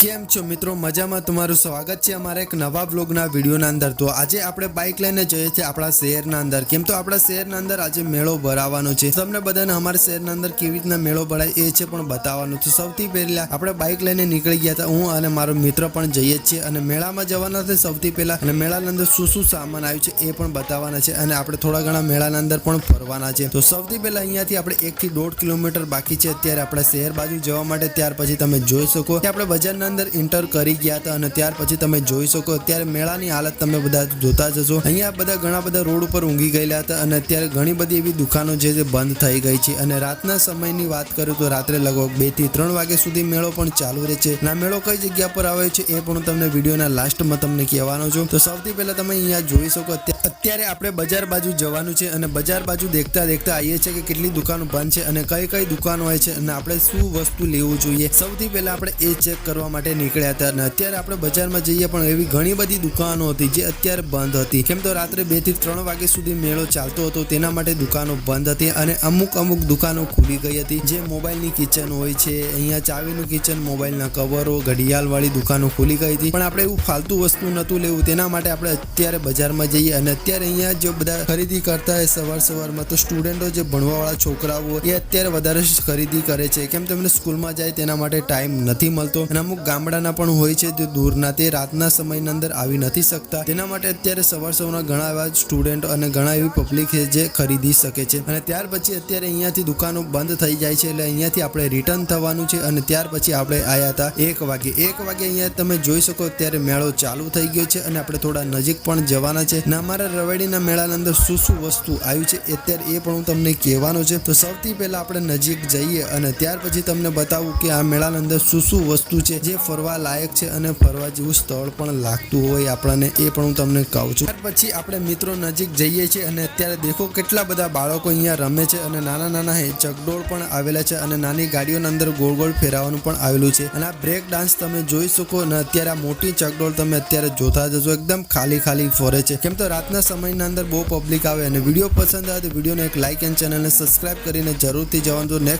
કેમ છો મિત્રો? મજામાં તમારું સ્વાગત છે અમારા એક નવા બ્લોગના વિડીયોના અંદર. તો આજે આપણે બાઇક લઈને જઈએ છીએ આપણા શહેરના અંદર. કેમ તો આપણા શહેરના અંદર આજે મેળો ભરાવાનો છે. તમને બધાને અમારા શહેરના અંદર કેવી રીતના મેળો ભરાય એ છે પણ બતાવવાનું તો સૌથી પહેલા આપણે બાઇક લઈને નીકળી ગયા હતા. હું અને મારો મિત્ર પણ જઈએ છીએ અને મેળામાં જવાના છે સૌથી પહેલા. અને મેળાના અંદર શું શું સામાન આવ્યું છે એ પણ બતાવવાના છે અને આપણે થોડા ઘણા મેળાના અંદર પણ ફરવાના છે. તો સૌથી પહેલા અહીંયાથી આપણે એકથી દોઢ કિલોમીટર બાકી છે. અત્યારે આપણા શહેર બાજુ જવા માટે ત્યાર પછી તમે જોઈ શકો. કે આપણે બજારના અંદર એન્ટર કરી ગયા હતા અને ત્યાર પછી તમે જોઈ શકો અત્યારે મેળાની હાલત તમે બધા જોતા જશો અહીંયા બધા ઘણા બધા રોડ ઉપર ઊંઘી ગયેલા હતા અને અત્યારે ઘણી બધી એવી દુકાનો છે જે બંધ થઈ ગઈ છે. અને રાતના સમયની વાત કરું તો રાત્રે લગભગ બેથી ત્રણ વાગ્યા સુધી મેળો પણ ચાલુ રહે છે. ના, મેળો કઈ જગ્યા પર આવે છે એ પણ તમને વિડીયોના લાસ્ટમાં તમને કહેવાનો છું. તો સૌથી પહેલા તમે અહીંયા જોઈ શકો અત્યારે આપણે બજાર બાજુ જવાનું છે અને બજાર બાજુ દેખતા દેખતા આવીએ છીએ કે કેટલી દુકાનો બંધ છે અને કઈ કઈ દુકાનો હોય છે અને આપણે શું વસ્તુ લેવું જોઈએ. સૌથી પહેલા આપણે એ ચેક કરવા માટે નીકળ્યા હતા અને અત્યારે આપણે બજારમાં જઈએ પણ એવી ઘણી બધી દુકાનો હતી જે અત્યારે બંધ હતી. કેમ તો રાત્રે બેથી ત્રણ વાગ્યા સુધી મેળો ચાલતો હતો, તેના માટે દુકાનો બંધ હતી અને અમુક અમુક દુકાનો ખુલી ગઈ હતી. જે મોબાઈલની કિચન હોય છે, અહીંયા ચાવીનું કિચન, મોબાઈલના કવરો ઘડિયાળ વાળી દુકાનો ખુલી ગઈ હતી. પણ આપણે એવું ફાલતુ વસ્તુ નહોતું લેવું, તેના માટે આપણે અત્યારે બજારમાં જઈએ અને અત્યારે અહીંયા જે બધા ખરીદી કરતા હોય સવાર સવારમાં, તો સ્ટુડન્ટો જે ભણવાવાળા છોકરાઓ એ અત્યારે વધારે ખરીદી કરે છે. કેમ તેમને સ્કૂલમાં જાય, તેના માટે ટાઈમ નથી મળતો. અને અમુક ગામડાના પણ હોય છે, તે દૂરના, તે રાતના સમયની અંદર આવી નથી શકતા. તેના માટે અત્યારે સવાર સવારના ઘણા એવા સ્ટુડન્ટ અને ઘણા એવી પબ્લિક છે જે ખરીદી શકે છે. અને ત્યાર પછી અત્યારે અહીંયાથી દુકાનો બંધ થઈ જાય છે, એટલે અહીંયાથી આપણે રિટર્ન થવાનું છે અને ત્યાર પછી આપણે આવ્યા હતા એક વાગે. એક વાગે અહીંયા તમે જોઈ શકો અત્યારે મેળો ચાલુ થઈ ગયો છે અને આપણે થોડા નજીક પણ જવાના છે. ને અમારા રવેડીના મેળાની અંદર શું શું વસ્તુ આવ્યું છે, અત્યારે એ પણ હું તમને કહેવાનો છે. તો સૌથી પહેલા આપણે નજીક જઈએ અને ત્યાર પછી તમને બતાવું કે આ મેળાની અંદર શું શું વસ્તુ છે, જે ફરવા લાયક છે અને ફરવા જેવું સ્થળ પણ લાગતું હોય આપણને એ પણ હું તમને કહું છું. ત્યાર પછી આપણે મિત્રો નજીક જઈએ છીએ અને અત્યારે દેખો કેટલા બધા બાળકો અહીંયા રમે છે અને નાના નાના હે, ચકડોળ પણ આવેલા છે અને નાની ગાડીઓના અંદર ગોળ ગોળ ફેરવાનું પણ આવેલું છે. અને આ બ્રેક ડાન્સ તમે જોઈ શકો અને અત્યારે આ મોટી ચકડોળ તમે અત્યારે જોતા જશો એકદમ ખાલી ખાલી ફરે છે. કેમ તો રાતના સમયના અંદર બહુ પબ્લિક આવે અને વીડિયો પસંદ આવે તો વિડીયોને એક લાઇક એન્ડ ચેનલને સબસ્ક્રાઇબ કરીને જરૂરથી જવાનું. નેક્સ્ટ